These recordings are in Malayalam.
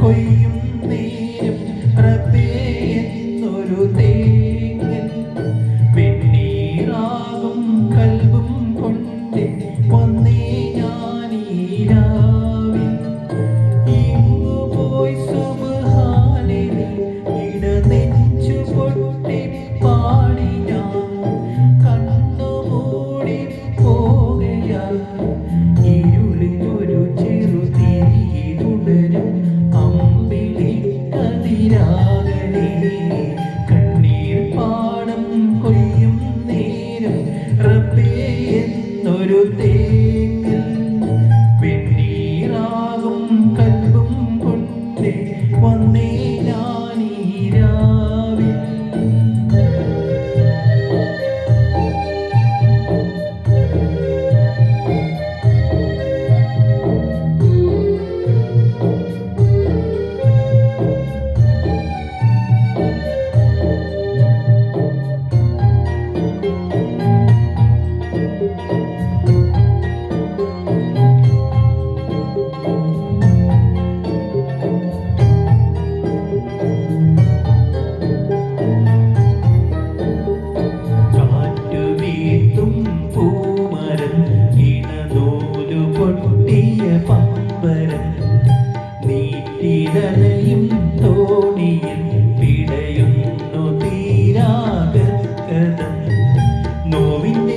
കൊയ്യും. പരമ്പരൻ നീറ്റിടലയും തോണിയിൽ പിടയുന്നു തീരാകർക്കഥം നോവിന്റെ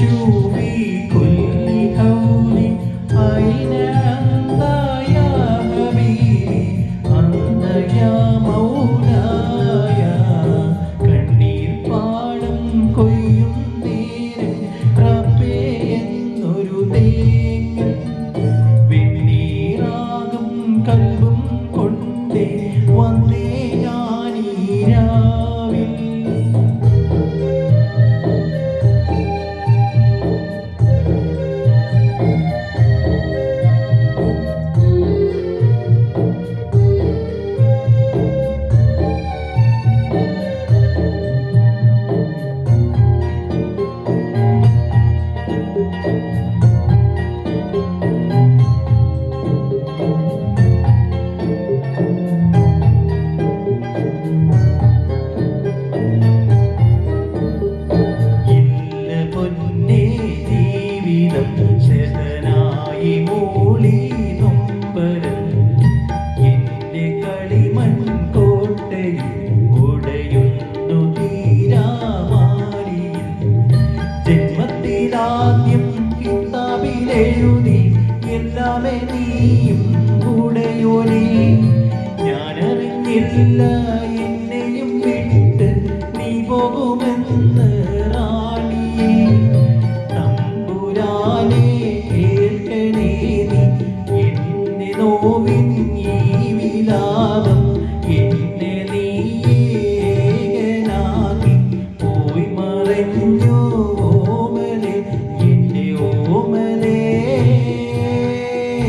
you. ശതനായി മൂളി നൊമ്പരം. എന്റെ കളിമൺ കോട്ടയിൽ ഉടയുന്നു തീരാമാലിയിൽ ജന്മത്തിലാദ്യം കിതാബിലെഴുതി എല്ലാമേ നീയും ഉടയോനെ ഞാനറിഞ്ഞില്ല എന്നെയും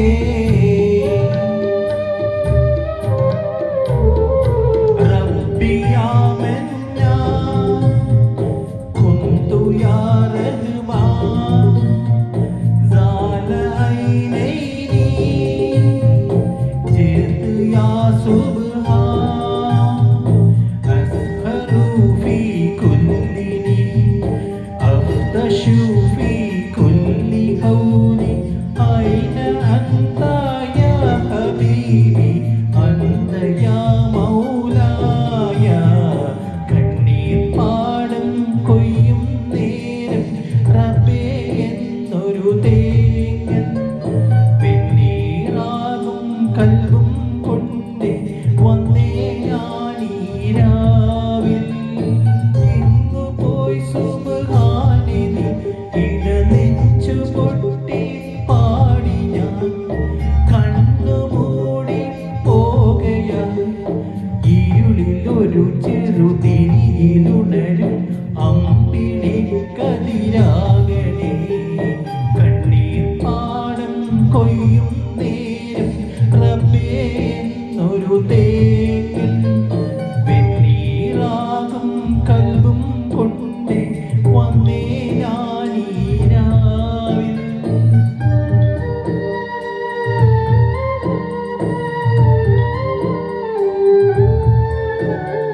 Yeah.